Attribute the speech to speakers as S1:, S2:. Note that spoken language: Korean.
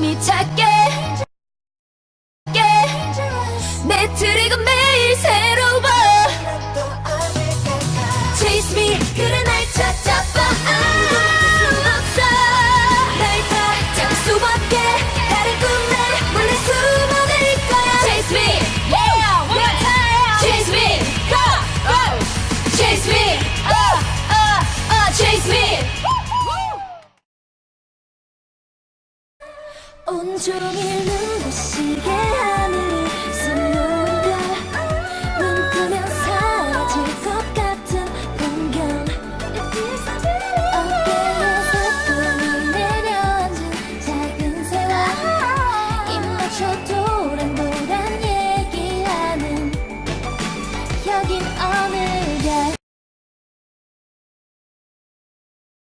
S1: 숨이 찼게 내 트릭은 매일 새로워. 온종일 눈부시게 하늘을 쏟는 별눈 뜨면 사라질 것 같은 풍경. 어깨에서 똥이 내려앉은 작은 새와 입 맞춰 도란도란 얘기하는 여긴